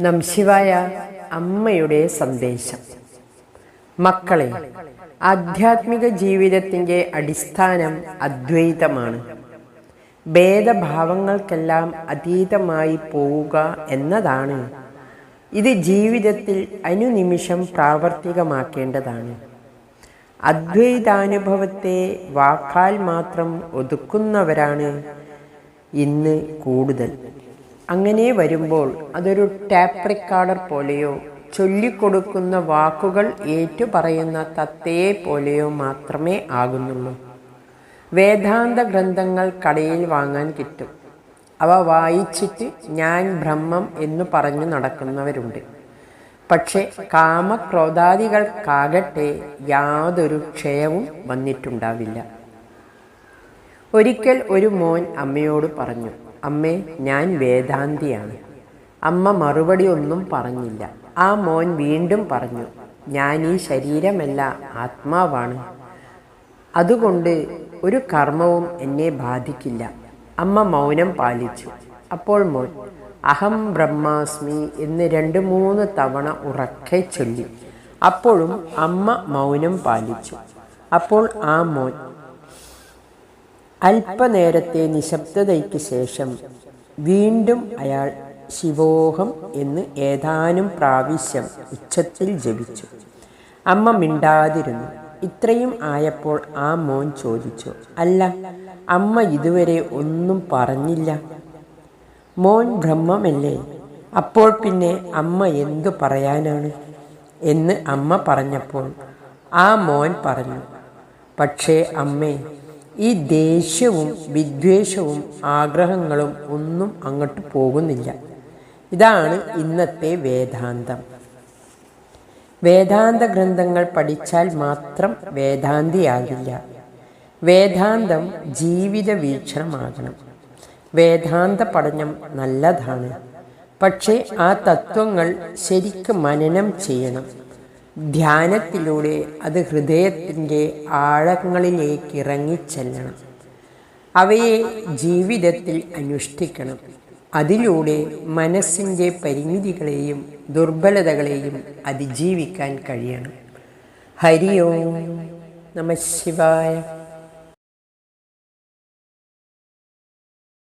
നംശിവായ അമ്മയുടെ സന്ദേശം. മക്കളെ ആധ്യാത്മിക ജീവിതത്തിന്റെ അടിസ്ഥാനം അദ്വൈതമാണ്. ഭേദഭാവങ്ങൾക്കെല്ലാം അതീതമായി പോവുക എന്നതാണ്. ഇത് ജീവിതത്തിൽ അനുനിമിഷം പ്രാവർത്തികമാക്കേണ്ടതാണ്. അദ്വൈതാനുഭവത്തെ വാക്കാൽ മാത്രം ഒതുക്കുന്നവരാണ് ഇന്ന് കൂടുതൽ. അങ്ങനെ വരുമ്പോൾ അതൊരു ടാപ്പ് റെക്കോർഡർ പോലെയോ ചൊല്ലിക്കൊടുക്കുന്ന വാക്കുകൾ ഏറ്റുപറയുന്ന തത്തയെ പോലെയോ മാത്രമേ ആകുന്നുള്ളൂ. വേദാന്ത ഗ്രന്ഥങ്ങൾ കടയിൽ വാങ്ങാൻ കിട്ടും. അവ വായിച്ചിട്ട് ഞാൻ ബ്രഹ്മം എന്ന് പറഞ്ഞു നടക്കുന്നവരുണ്ട്. പക്ഷെ കാമക്രോധാദികൾക്കാകട്ടെ യാതൊരു ക്ഷയവും വന്നിട്ടുണ്ടാവില്ല. ഒരിക്കൽ ഒരു മോൻ അമ്മയോട് പറഞ്ഞു അമ്മേ ഞാൻ വേദാന്തിയാണ്. അമ്മ മറുപടി ഒന്നും പറഞ്ഞില്ല. ആ മോൻ വീണ്ടും പറഞ്ഞു ഞാൻ ഈ ശരീരമല്ല ആത്മാവാണ്. അതുകൊണ്ട് ഒരു കർമ്മവും എന്നെ ബാധിക്കില്ല. അമ്മ മൗനം പാലിച്ചു. അപ്പോൾ മോൻ അഹം ബ്രഹ്മാസ്മി എന്ന് രണ്ട് മൂന്ന് തവണ ഉറക്കെ ചൊല്ലി. അപ്പോഴും അമ്മ മൗനം പാലിച്ചു. അപ്പോൾ ആ മോൻ അല്പനേരത്തെ നിശബ്ദതയ്ക്ക് ശേഷം വീണ്ടും അയാൾ ശിവോഹം എന്ന് ഏതാനും പ്രാവശ്യം ഉച്ചത്തിൽ ജപിച്ചു. അമ്മ മിണ്ടാതിരുന്നു. ഇത്രയും ആയപ്പോൾ ആ മോൻ ചോദിച്ചു അല്ല അമ്മ ഇതുവരെ ഒന്നും പറഞ്ഞില്ല. മോൻ ബ്രഹ്മമല്ലേ? അപ്പോൾ പിന്നെ അമ്മ എന്തു പറയാനാണ്? എന്ന് അമ്മ പറഞ്ഞപ്പോൾ ആ മോൻ പറഞ്ഞു പക്ഷേ അമ്മേ ഈ ദേഷ്യവും വിദ്വേഷവും ആഗ്രഹങ്ങളും ഒന്നും അങ്ങോട്ട് പോകുന്നില്ല. ഇതാണ് ഇന്നത്തെ വേദാന്തം. വേദാന്ത ഗ്രന്ഥങ്ങൾ പഠിച്ചാൽ മാത്രം വേദാന്തിയാകില്ല. വേദാന്തം ജീവിത വീക്ഷണമാകണം. വേദാന്ത പഠനം നല്ലതാണ്. പക്ഷേ ആ തത്വങ്ങൾ ശരിക്ക് മനനം ചെയ്യണം. ധ്യാനത്തിലൂടെ അത് ഹൃദയത്തിന്റെ ആഴങ്ങളിലേക്ക് ഇറങ്ങിച്ചെല്ലണം. അവയെ ജീവിതത്തിൽ അനുഷ്ഠിക്കണം. അതിലൂടെ മനസ്സിന്റെ പരിമിതികളെയും ദുർബലതകളെയും അതിജീവിക്കാൻ കഴിയണം. ഹരി ഓം നമ ശിവായ.